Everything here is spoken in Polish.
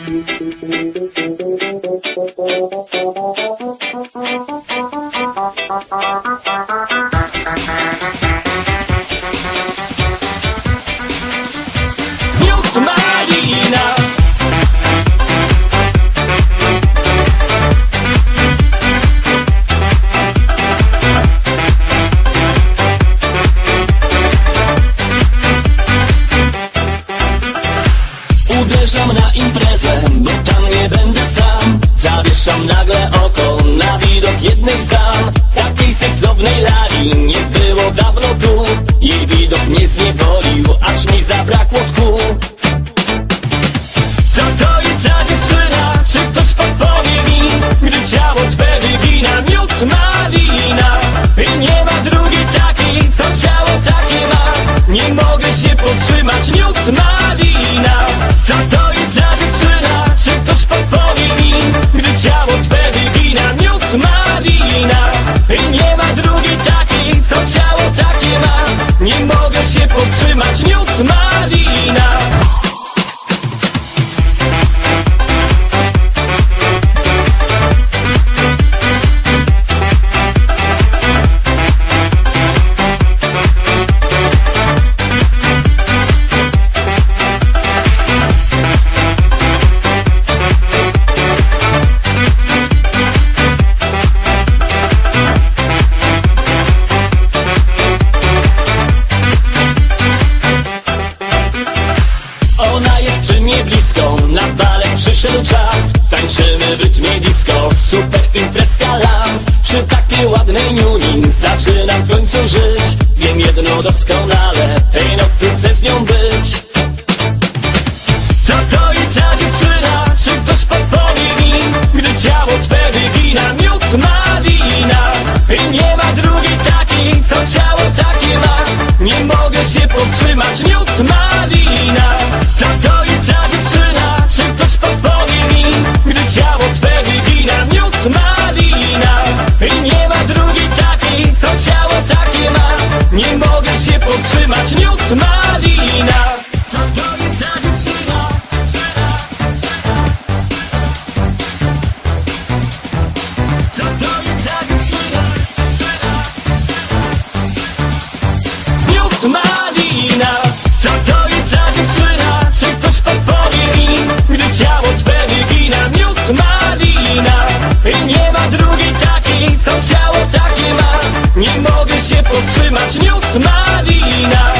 Miód Uderzam na imprezę, bo tam nie będę sam. Zawieszam nagle oko na widok jednej z dam. Takiej seksownej lali nie było dawno tu Jej widok mnie zniewolił, aż mi zabrakło przyszedł czas. Tańczymy w rytmie disco, super imprezka las. Przy takiej ładnej niuni zaczynam w końcu żyć. Wiem jedno doskonale, tej nocy chcę z nią być. Co to jest za dziewczyna? Czy ktoś podpowie mi? Gdy ciało cwe wygina miód malina I nie ma drugiej takiej, co ciało takie ma. Nie mogę się powstrzymać, miód malina Nie mogę się powstrzymać Miód malina